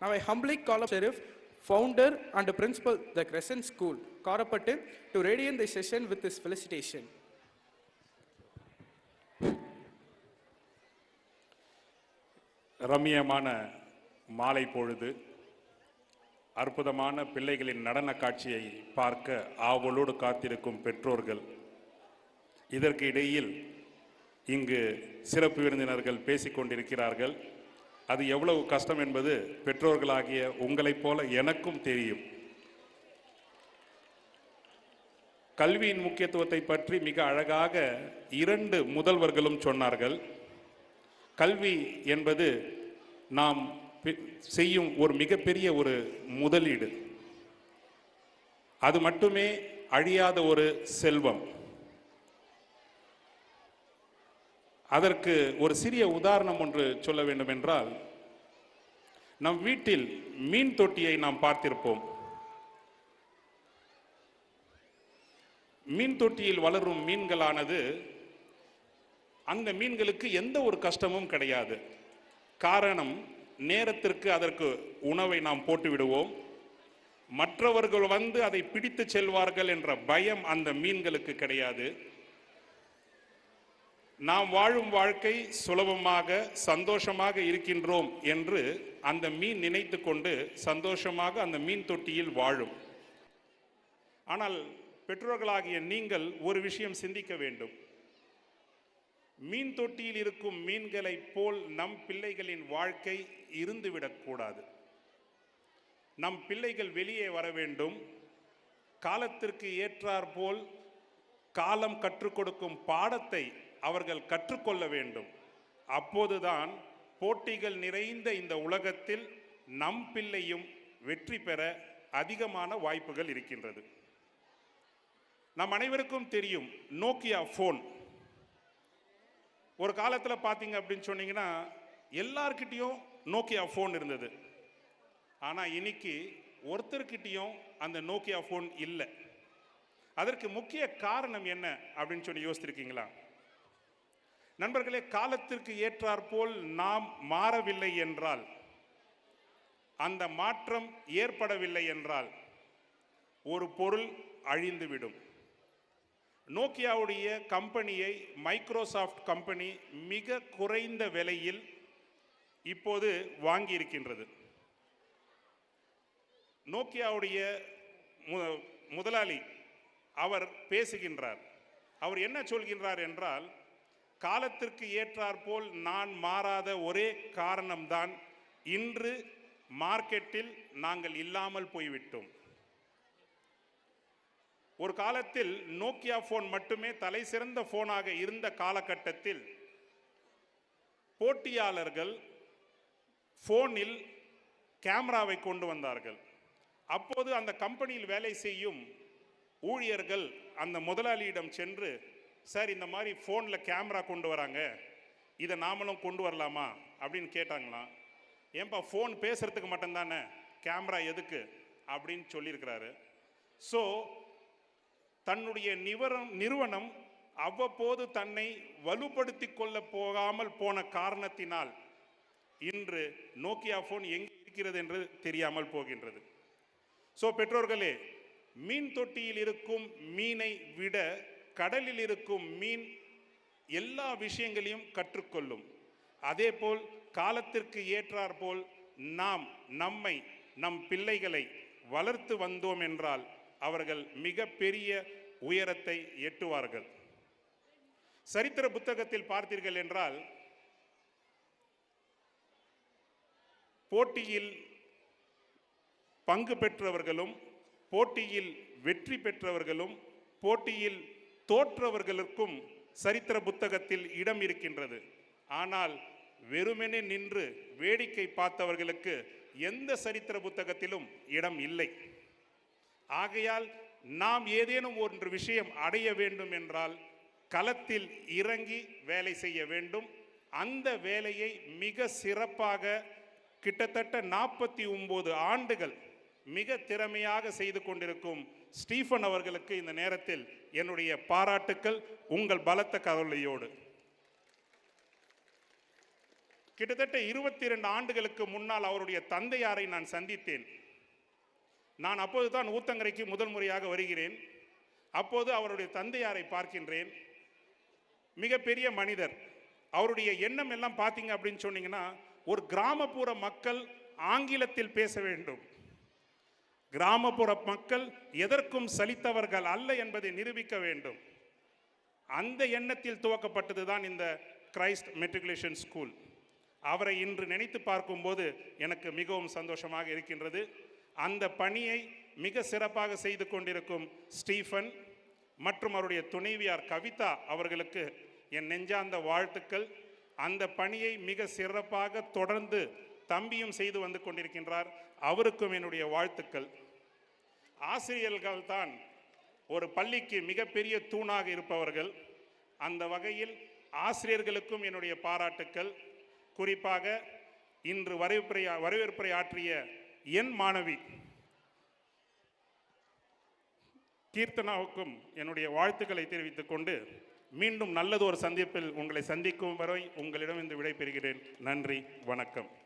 Now I humbly call up Sheriff, founder and principal, the Crescent School, Karapattu, to radiate the session with his felicitation. ரம்மியமான மாலை பொழுது அற்புதமான பிள்ளைகளின் நடன காட்சியை பார்க்க ஆவலோடு காத்திருக்கும் பெற்றோர்கள் இதற்கு இடையில் இங்கு சிறப்பு விருந்தினர்கள் பேசிக்கொண்டிருக்கிறார்கள் கொண்டிருக்கிறார்கள் அது எவ்வளவு கஷ்டம் என்பது பெற்றோர்களாகிய உங்களைப் போல எனக்கும் தெரியும். கல்வியின் முக்கியத்துவத்தை பற்றி மிக அழகாக இரண்டு முதல்வர்களும் சொன்னார்கள். கல்வி என்பது நாம் செய்யும் ஒரு மிகப்பெரிய ஒரு முதலீடு. அது மட்டுமே அழியாத ஒரு செல்வம். அதற்கு ஒரு சிறிய உதாரணம் ஒன்று சொல்ல வேண்டும் என்றால் நம் வீட்டில் மீன் தொட்டியை நாம் பார்த்திருப்போம். மீன் தொட்டியில் வளரும் மீன்களானது அந்த மீன்களுக்கு எந்த ஒரு கஷ்டமும் கிடையாது. காரணம் நேரத்திற்கு அதற்கு உணவை நாம் போட்டு விடுவோம் மற்றவர்கள் வந்து அதை பிடித்து செல்வார்கள் என்ற பயம் அந்த மீன்களுக்கு கிடையாது. நாம் வாழும் வாழ்க்கை சுலபமாக சந்தோஷமாக இருக்கின்றோம் என்று அந்த மீன் நினைத்து கொண்டு சந்தோஷமாக அந்த மீன் தொட்டியில் வாழும். ஆனால் பெற்றோர்களாகிய நீங்கள் ஒரு விஷயம் சிந்திக்க வேண்டும். மீன் தொட்டியில் இருக்கும் மீன்களைப் போல் நம் பிள்ளைகளின் வாழ்க்கை இருந்துவிடக்கூடாது நம் பிள்ளைகள் வெளியே வர வேண்டும். காலத்திற்கு ஏற்றாற்போல் காலம் கற்றுக் கொடுக்கும் பாடத்தை அவர்கள் கற்றுக்கொள்ள வேண்டும். அப்போதுதான் போட்டிகள் நிறைந்த இந்த உலகத்தில் நம் பிள்ளையும் வெற்றி பெற அதிகமான வாய்ப்புகள் இருக்கின்றது. நம் அனைவருக்கும் தெரியும் நோக்கியா ஃபோன் ஒரு காலத்தில் பார்த்தீங்க அப்படின்னு சொன்னீங்கன்னா எல்லார்கிட்டேயும் நோக்கியா ஃபோன் இருந்தது. ஆனால் இன்னைக்கு ஒருத்தர்கிட்டையும் அந்த நோக்கியா ஃபோன் இல்லை. அதற்கு முக்கிய காரணம் என்ன அப்படின்னு சொல்லி யோசித்திருக்கீங்களா? நண்பர்களே காலத்திற்கு ஏற்றாற்போல் நாம் மாறவில்லை என்றால் அந்த மாற்றம் ஏற்படவில்லை என்றால் ஒரு பொருள் அழிந்துவிடும். நோக்கியாவுடைய கம்பெனியை மைக்ரோசாஃப்ட் கம்பெனி மிக குறைந்த விலையில் இப்போது வாங்கியிருக்கின்றது. நோக்கியாவுடைய மு- முதலாளி அவர் பேசுகின்றார். அவர் என்ன சொல்கின்றார் என்றால் காலத்திற்கு ஏற்றாற்போல் நான் மாறாத ஒரே காரணம்தான் இன்று மார்க்கெட்டில் நாங்கள் இல்லாமல் போய்விட்டோம். ஒரு காலத்தில் நோக்கியா ஃபோன் மட்டுமே தலை சிறந்த ஃபோனாக இருந்த காலகட்டத்தில் போட்டியாளர்கள் ஃபோனில் கேமராவை கொண்டு வந்தார்கள். அப்போது அந்த கம்பெனியில் வேலை செய்யும் ஊழியர்கள் அந்த முதலாளியிடம் சென்று சார் இந்த மாதிரி ஃபோனில் கேமரா கொண்டு வராங்க. இதை நாமளும் கொண்டு வரலாமா? அப்படின்னு கேட்டாங்களாம். ஏன்பா ஃபோன் பேசுகிறதுக்கு மட்டும்தானே? கேமரா எதுக்கு? அப்படின்னு சொல்லியிருக்கிறாரு. ஸோ தன்னுடைய நிவரம் நிறுவனம் அவ்வப்போது தன்னை வலுப்படுத்தி கொள்ள போகாமல் போன காரணத்தினால் இன்று நோக்கியா ஃபோன் எங்கே இருக்கிறது என்று தெரியாமல் போகின்றது. ஸோ பெற்றோர்களே மீன் தொட்டியில் இருக்கும் மீனை விட கடலில் இருக்கும் மீன் எல்லா விஷயங்களையும் கற்றுக்கொள்ளும். அதேபோல் காலத்திற்கு ஏற்றாற்போல் நாம் நம்மை நம் பிள்ளைகளை வளர்த்து வந்தோம் என்றால் அவர்கள் மிகப்பெரிய உயரத்தை எட்டுவார்கள். சரித்திர புத்தகத்தில் பார்த்தீர்கள் என்றால் போட்டியில் பங்கு பெற்றவர்களும் போட்டியில் வெற்றி பெற்றவர்களும் போட்டியில் தோற்றவர்களுக்கும் சரித்திர புத்தகத்தில் இடம் இருக்கின்றது. ஆனால் வெறுமெனே நின்று வேடிக்கை பார்த்தவர்களுக்கு எந்த சரித்திர புத்தகத்திலும் இடம் இல்லை. ஆகையால் நாம் ஏதேனும் ஒன்று விஷயம் அடைய வேண்டும் என்றால் களத்தில் இறங்கி வேலை செய்ய வேண்டும். அந்த வேலையை மிக சிறப்பாக கிட்டத்தட்ட நாற்பத்தி ஒம்பது ஆண்டுகள் மிக திறமையாக செய்து கொண்டிருக்கும் ஸ்டீஃபன் அவர்களுக்கு இந்த நேரத்தில் என்னுடைய பாராட்டுக்கள் உங்கள் பலத்த கவலையோடு. கிட்டத்தட்ட இருபத்தி ரெண்டு ஆண்டுகளுக்கு முன்னால் அவருடைய தந்தையாரை நான் சந்தித்தேன். நான் அப்போது தான் ஊத்தங்கரைக்கு முதல் முறையாக வருகிறேன். அப்போது அவருடைய தந்தையாரை பார்க்கின்றேன். மிகப்பெரிய மனிதர். அவருடைய எண்ணம் எல்லாம் பார்த்தீங்க அப்படின்னு சொன்னீங்கன்னா ஒரு கிராமப்புற மக்கள் ஆங்கிலத்தில் பேச வேண்டும். கிராமப்புற மக்கள் எதற்கும் சலித்தவர்கள் அல்ல என்பதை நிரூபிக்க வேண்டும். அந்த எண்ணத்தில் துவக்கப்பட்டது தான் இந்த கிரைஸ்ட் மெட்ரிகுலேஷன் ஸ்கூல் அவரை இன்று நினைத்து பார்க்கும்போது எனக்கு மிகவும் சந்தோஷமாக இருக்கின்றது. அந்த பணியை மிக சிறப்பாக செய்து கொண்டிருக்கும் ஸ்டீஃபன் மற்றும் அவருடைய துணைவியார் கவிதா அவர்களுக்கு என் நெஞ்சார்ந்த வாழ்த்துக்கள். அந்த பணியை மிக சிறப்பாக தொடர்ந்து தம்பியும் செய்து வந்து கொண்டிருக்கின்றார். அவருக்கும் என்னுடைய வாழ்த்துக்கள். ஆசிரியர்கள் தான் ஒரு பள்ளிக்கு மிகப்பெரிய தூணாக இருப்பவர்கள். அந்த வகையில் ஆசிரியர்களுக்கும் என்னுடைய பாராட்டுக்கள். குறிப்பாக இன்று வரவேற்புரை வரவேற்புரை ஆற்றிய என் மாணவி. கீர்த்தனாவுக்கும் என்னுடைய வாழ்த்துக்களை தெரிவித்துக் கொண்டு மீண்டும் நல்லது ஒரு சந்திப்பில் உங்களை சந்திக்கும் வரை உங்களிடம் இந்த விடைபெறுகிறேன். நன்றி வணக்கம்.